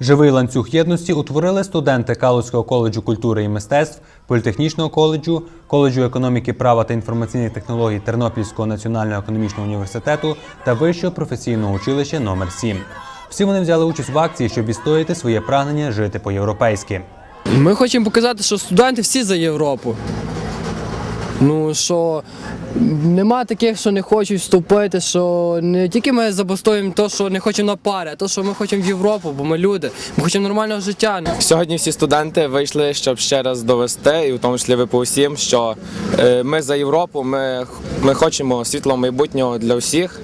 Живий ланцюг єдності утворили студенти Калузького коледжу культури і мистецтв, політехнічного коледжу, коледжу економіки, права та інформаційних технологій Тернопільського національного економічного університету та вищого професійного училища номер 7 Всі вони взяли участь в акції, щоб відстояти своє прагнення жити по-європейськи. Ми хочемо показати, що студенти всі за Європу. Ну що нема таких, що не хочуть вступити, що не тільки ми забостоюємо те, що не хочемо на пари, а те, що ми хочемо в Європу, бо ми люди, ми хочемо нормального життя. Сьогодні всі студенти вийшли, щоб ще раз довести, і в тому числі ви по усім, що е, ми за Європу, ми, ми хочемо світлого майбутнього для всіх.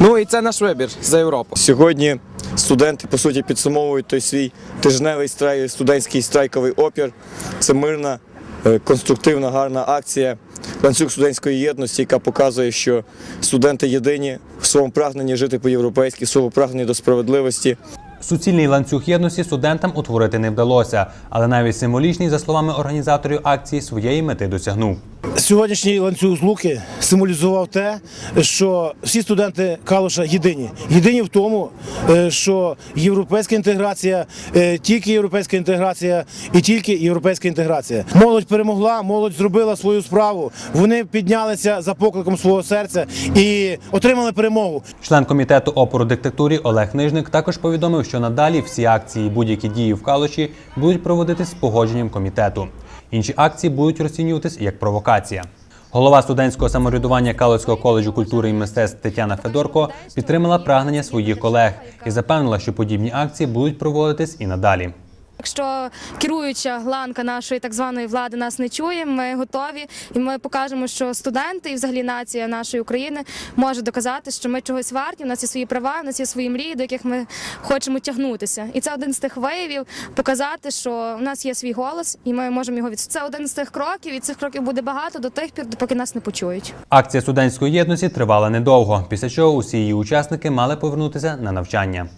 Ну і це наш вибір за Європу. Сьогодні студенти по суті підсумовують той свій тижневий страй, студентський страйковий опір. Це мирна, е, конструктивна, гарна акція ланцюг студентської єдності, яка показує, що студенти єдині в своєму прагненні жити по-європейськи, в своєму прагненні до справедливості. Суцільний ланцюг єдності студентам утворити не вдалося, але навіть символічний, за словами організаторів акції, своєї мети досягнув. Сьогоднішній ланцюг злуки символізував те, що всі студенти Калуша єдині. Єдині в тому, е, що європейська інтеграція, е, тільки європейська інтеграція і тільки європейська інтеграція. Молодь перемогла, молодь зробила свою справу. Вони піднялися за покликом свого серця і отримали перемогу. Член комітету опору диктатурі Олег Нижник також повідомив, що надалі всі акції і будь-які дії в Калуші будуть проводитись з погодженням комітету. Інші акції будуть розцінюватись як провокація. Голова студентського самоврядування Калицького коледжу культури і мистецтв Тетяна Федорко підтримала прагнення своїх колег і запевнила, що подібні акції будуть проводитись і надалі. Якщо керуюча ланка нашої так званої влади нас не чує, ми готові і ми покажемо, що студенти і взагалі нація нашої України може доказати, що ми чогось варті. У нас є свої права, у нас є свої мрії, до яких ми хочемо тягнутися. І це один з тих виявів показати, що у нас є свій голос, і ми можемо його від це один з тих кроків. І цих кроків буде багато до тих пір, допоки нас не почують. Акція студентської єдності тривала недовго, після чого усі її учасники мали повернутися на навчання.